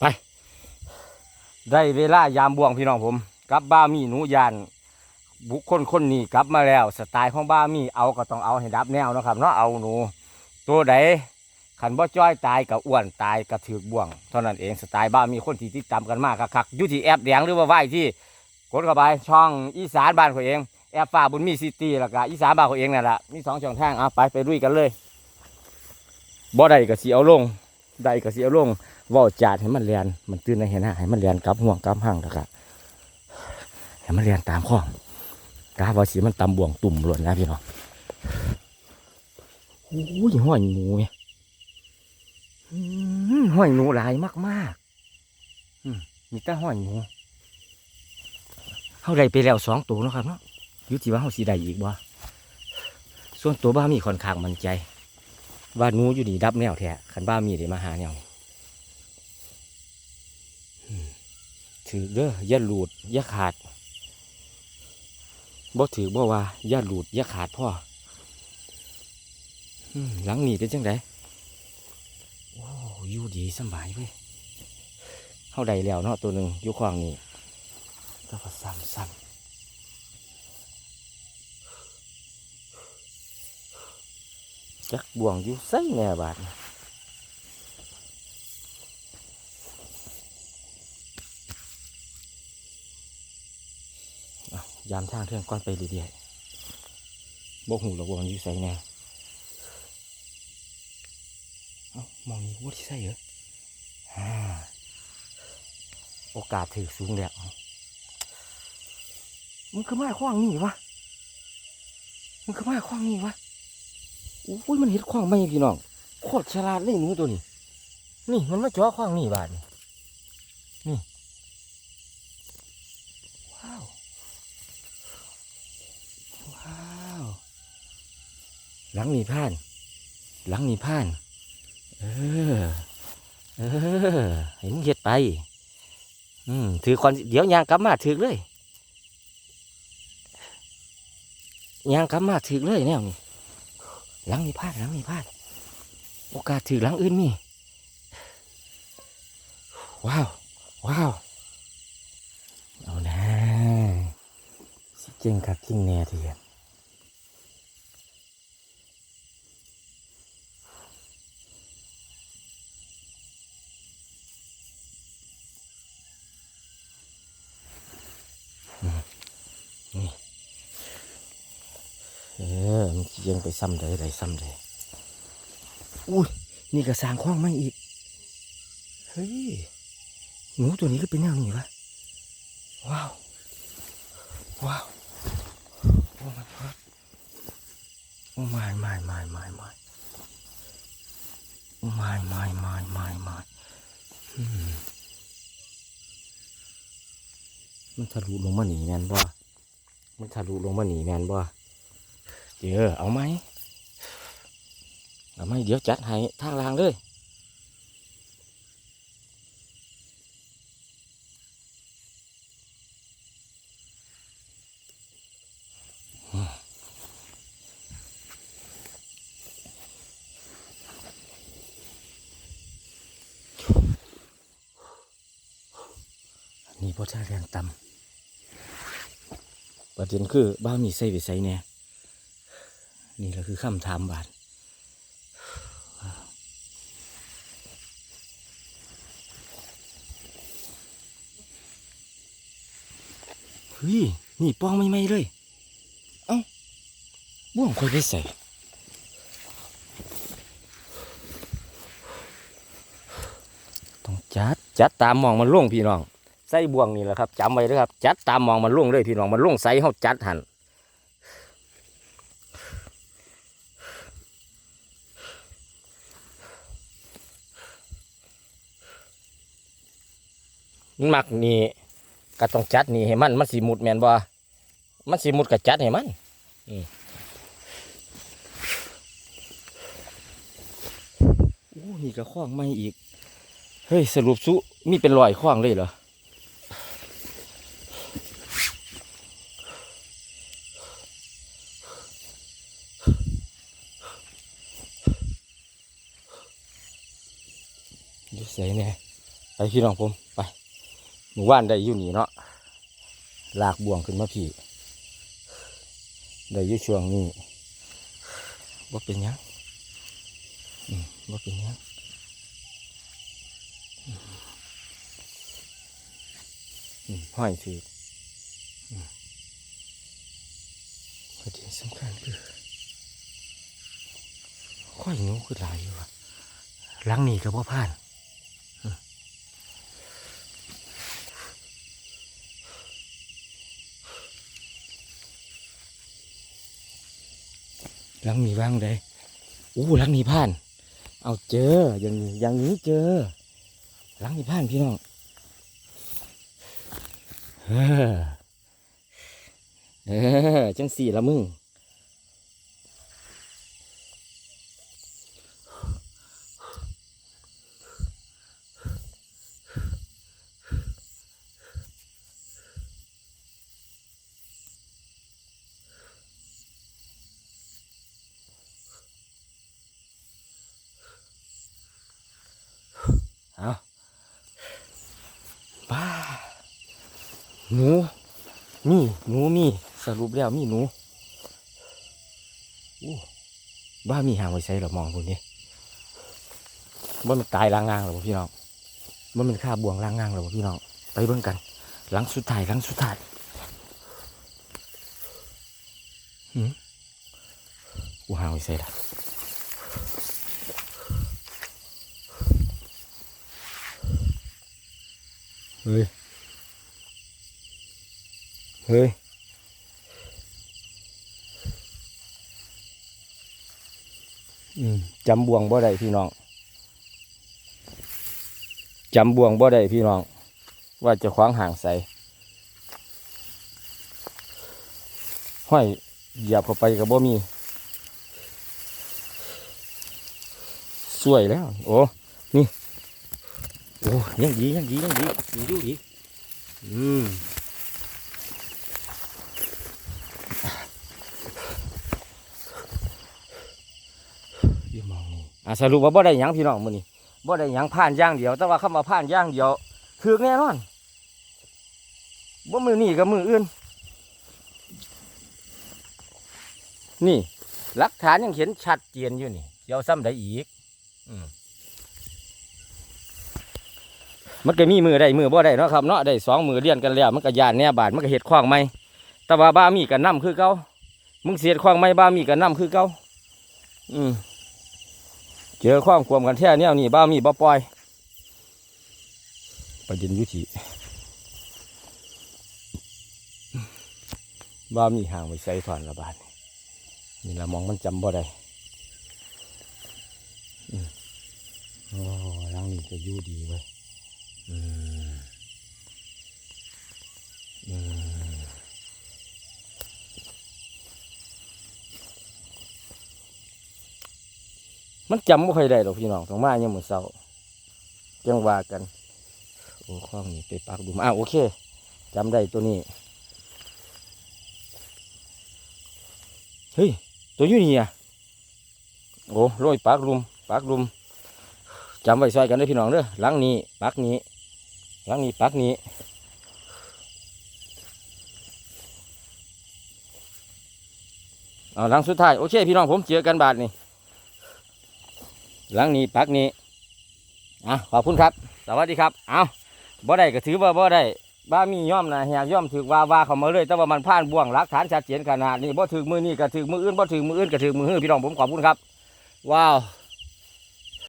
ไป ได้เวลายามบ่วงพี่น้องผมกับบ้ามีหนูยาน บุคคลคนนี้กลับมาแล้ว สไตล์ของบ้ามีเอาก็ต้องเอาให้ดับแนวนะครับเนาะเอาหนู ตัวใดขันบ่จ้อยตายกับอ้วนตายกับถือบ่วงเท่านั้นเองสไตล์บ้ามีคนที่ติดตามกันมากคักๆอยู่ที่แอปแดงหรือว่าไหวที่กดเข้าไปช่องอีสานบ้านเขาเองแอปฟ้าบุญมีซิตี้แล้วก็อีสานบ้านเขาเองนั่นแหละมีสองช่องทางเอาไปไปลุยกันเลยบ่ได้ก็สิเอาลงได้ก็สิเอาลง ว่าจาดให้มันเรียนมันตื่นในเห็นหน้าให้มันเรียนกลับห่วงกลับห่างแล้วก็ให้มันเรียนตามข้องกาว่าสีมันตำบ่วงตุ่มหล่นนะพี่น้องโอ้ยห้อยหนูเนี่ยห้อยหนูหลายมากๆอืมมีแต่ห้อยหนูเขาได้ไปแล้วสองตัวนะครับเนาะยู่ที่ว่าเขาสีได้อีกบ่ส่วนตัวบ้ามีค่อนข้างมั่นใจ ว่านูอยู่นี่ดับแนวแท้ขันบ้ามีได้มาหาแนวนี่อืม ถือเด้ออย่าหลุดอย่าขาดบ่ถือบ่ว่าอย่าหลุดอย่าขาดพ่อหลังนี่เป็นจังไดโอ้อยู่ดีสบายเว้ยเข้าใดแล้วเนาะตัวหนึ่งอยู่ขวางนี่ก็พอซ้ำซ้ำจักบ่วงอยู่ไส่แน่บาดนี่เยามทางเทื่องก้อนไปเรื่อยๆบ่หูหรอกวงอยู่ไส่แน่เอ้ามองนี่ว่าที่ใส่เหรอโอกาสถือสูงแล้วมึงคือไมาขว้างนี่วะมึงคือไมาขว้างนี่วะอุ้ยมันเห็ดขว้างไม่พี่น้องโคตรฉลาดเลยหนูตัวนี้ นี่มันมาจ่อขว้างนี่บาดนี่ว้าวว้าว หลังนี่ผ่าน หลังนี่ผ่าน เออ เออเห็นเห็ดไป อืมถือก่อนเดี๋ยวยางกลับมาถือเลยยางกลับมาถือเลยแนวนี้หลังมีพลาดหลังมีพลาด โอกาสถือหลังอื่นมีว้าวว้าวเอานะสิเก่งคักกิ้งแน่ทีเดียว เออมันสิยังไปซ้ำใดใดซ้ำใดอุ้ยนี่ก็สร้างคว้างไม่อีก เฮ้ยหนูตัวนี้ก็เป็นแนวนี้วะว้าวว้าวโอ้ my god โอ้ my my my my my โอ้ my my my my my อืมมันทะลุลงมาหนีแมนบ่มันทะลุลงมาหนีแมนบ่ เดี๋ยวเอาไหมเอาไหมเดี๋ยวจัดให้ทางลางเลยนี่พ่อท่าแรงต่ำประเด็นคือบ้ามีใส่ไปใส่เนี่ย นี่แหละคือคำถามบาทเฮ้ยนี่ป้องไม่ไม่เลย เอ้าบ่วงคอยไปใส่ต้องจัดจัดตามมองมันล่วงพี่น้องใส่บ่วงนี่แหละครับจำไว้ด้วยครับ จัดตามมองมันล่วงเลยพี่น้องมันล่วงใส่เขาจัดหัน มันมักนี่ก็ต้องจัดนี่ให้มันมันสีมุดแมนบ่มันสีมุดก็จัดให้มันโอ้นี่ก็คล้องไม่อีก เฮ้ย สรุปสุมีเป็นรอยคล้องเลยเหรออยู่ใส่เนี่ยไปพี่น้องผม หมู่บ้านได้อยู่นี่เนาะลากบ่วงขึ้นมาพี่ได้อยู่ช่วงนี้ว่าเป็นยังว่าเป็นยังห้อยถือประเด็นสำคัญคือข้อยหนูคือหลายอยู่ะหลังนี้ก็บ่ผ่าน ลังนี้ว่างเลยอู้หลังนี้ผ่าน เอาเจออย่างนี้อย่างนี้เจอหลังนี้ผ่านพี่น้องเออเออจังสี่ละมึง เอาบ้า หนู มีหนูมีสรุปแล้วมีหนูอู้บ้ามีหางไว้ใส่หรอมองพวกนี้ว่ามันตายล้างงางหรอพี่น้องว่ามันฆ่าบ่วงล้างงางหรอพี่น้องไปเบิ่งกัน หลังสุดท้ายหลังสุดท้ายหืมกูหางไว้ใส่ละเฮ้ย เฮ้ย อืม จำบ่วงบ่ได้พี่น้องจำบ่วงบ่ได้พี่น้อง ว่าจะคว้างห่างใส่ห้อยหยียบเข้าไปกับบ่มีสวยแล้ว โอ้นี่โอ้ยังดียังดียังดียังอยู่ดีอืมอยู่ม องนี่อะสรุปว่าบ่ได้หยังพี่น้องมื้อนี้บ่ได้หยังผ่านย่างเดียว แต่ว่าคำว่าผ่านย่างเดียวถือแน่นอนบ่มือนี่กับมืออื่น นี่หลักฐานยังเห็นชัดเจนอยู่นี่เดี๋ยวซ้ำได้อีกอืมมันก็มีมือได้มือบ่ได้เนาะครับเนาะได้สองมือเรียนกันแล้วมันก็ยานแน่บาดมันก็เห็ดขว้างไหมแต่ว่าบ้ามีกันนํคือเก่ามึงเสียดขว้างไหมบ้ามีกันนํคือเก่าอืม เจอความควมกันแท้เนี่ยนี่บ้ามีบ่ปล่อยประเด็นยุติบ้ามีห่างไปใส่ถอนระบาดนี่ละมองมันจำบ่ได้อืมโอ้ร่างนี้จะยู่ดีเว้ย อืมอืม มันจำไม่ค่อยได้หรอกพี่น้องต้องมาเนี่ยามมือนเศร้าจังว่ากัน โอ้ข้องนี้ไปปากดูมาอะโอเคจำได้ตัวนี้ เฮ้ย ตัวอยู่นี่อะโอ้โรยปากลุมปากลุมจำไว้ซอยกันเด้พี่น้องเด้อหลังนี้ปากนี้หลังนี้ปักนี้เอาหลังสุดท้ายโอเคพี่น้องผมเจอกันบาทนี่ หลังนี้ปักนี้อะขอบคุณครับ สวัสดีครับ เอาบ่ได้ก็ถือว่าบ่ได้บ้ามีย่อมนะแหกย่อมถือว่าว่าเขามาเลยแต่ว่ามันผ่านบ่วงหลักฐานชัดเจนขนาดนี้บ่ถือมือนี่ก็ถือมืออื่นบ่ถือมืออื่นก็ถือมือหื้อพี่น้องผมขอบคุณครับ ว้าว